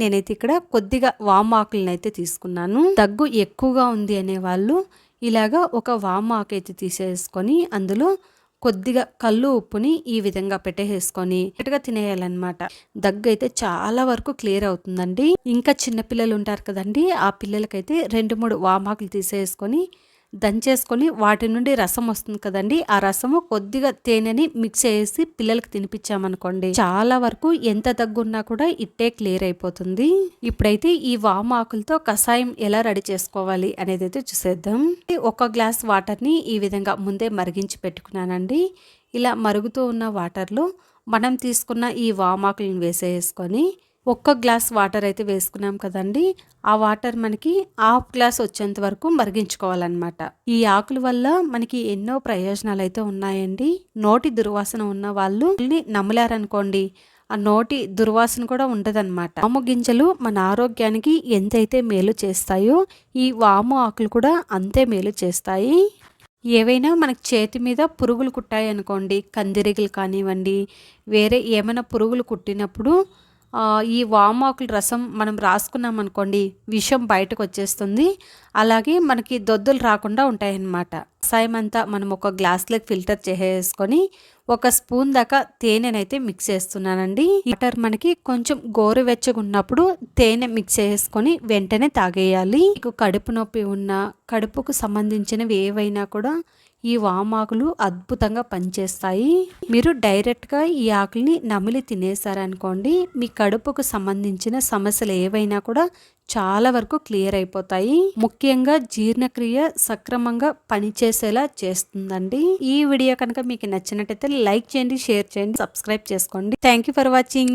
నేనైతే ఇక్కడ కొద్దిగా వామాకులను అయితే తీసుకున్నాను. దగ్గు ఎక్కువగా ఉంది అనే వాళ్ళు ఇలాగా ఒక వామాకు అయితే తీసేసుకొని అందులో కొద్దిగా కళ్ళు ఉప్పుని ఈ విధంగా పెట్టేసుకొని గట్టిగా తినేయాలన్నమాట. దగ్గు అయితే చాలా వరకు క్లియర్ అవుతుందండి. ఇంకా చిన్నపిల్లలు ఉంటారు కదండి ఆ పిల్లలకైతే రెండు మూడు వామాకులు తీసేసుకొని దంచేసుకొని వాటి నుండి రసం వస్తుంది కదండి. ఆ రసము కొద్దిగా తేనెని మిక్స్ చేసి పిల్లలకి తినిపించామనుకోండి చాలా వరకు ఎంత దగ్గున్నా కూడా ఇట్టే క్లియర్ అయిపోతుంది. ఇప్పుడైతే ఈ వామాకులతో కషాయం ఎలా రెడీ చేసుకోవాలి అనేది అయితే చూసేద్దాం. ఒక గ్లాస్ వాటర్ని ఈ విధంగా ముందే మరిగించి పెట్టుకున్నానండి. ఇలా మరుగుతూ ఉన్న వాటర్లో మనం తీసుకున్న ఈ వామాకులను వేసేసుకొని ఒక్క గ్లాస్ వాటర్ అయితే వేసుకున్నాం కదండి. ఆ వాటర్ మనకి హాఫ్ గ్లాస్ వచ్చేంత వరకు మరిగించుకోవాలన్నమాట. ఈ ఆకుల వల్ల మనకి ఎన్నో ప్రయోజనాలు అయితే ఉన్నాయండి. నోటి దుర్వాసన ఉన్న వాళ్ళు నమ్మలేరనుకోండి. ఆ నోటి దుర్వాసన కూడా ఉండదన్నమాట. వాము గింజలు మన ఆరోగ్యానికి ఎంతైతే మేలు చేస్తాయో ఈ వాము ఆకులు కూడా అంతే మేలు చేస్తాయి. ఏవైనా మనకు చేతి మీద పురుగులు కుట్టాయి అనుకోండి కందిరీగలు కానివ్వండి వేరే ఏమైనా పురుగులు కుట్టినప్పుడు ఈ వామాకుల రసం మనం రాసుకున్నాం అనుకోండి విషం బయటకు వచ్చేస్తుంది. అలాగే మనకి దొద్దులు రాకుండా ఉంటాయన్నమాట. సాయం అంతా మనం ఒక గ్లాస్లోకి ఫిల్టర్ చేసేసుకొని ఒక స్పూన్ దాకా తేనెనైతే మిక్స్ చేస్తున్నానండి. వాటర్ మనకి కొంచెం గోరువెచ్చగా ఉన్నప్పుడు తేనె మిక్స్ చేసుకొని వెంటనే తాగేయాలి. మీకు కడుపు నొప్పి ఉన్న కడుపుకు సంబంధించినవి ఏవైనా కూడా ఈ వామాకులు అద్భుతంగా పనిచేస్తాయి. మీరు డైరెక్ట్గా ఈ ఆకుల్ని నమిలి తినేసారనుకోండి మీ కడుపుకు సంబంధించిన సమస్యలు ఏవైనా కూడా చాలా వరకు క్లియర్ అయిపోతాయి. ముఖ్యంగా జీర్ణక్రియ సక్రమంగా పనిచేసేలా చేస్తుందండి. ఈ వీడియో కనుక మీకు నచ్చినట్టయితే లైక్ చేయండి షేర్ చేయండి సబ్స్క్రైబ్ చేసుకోండి. Thank you for watching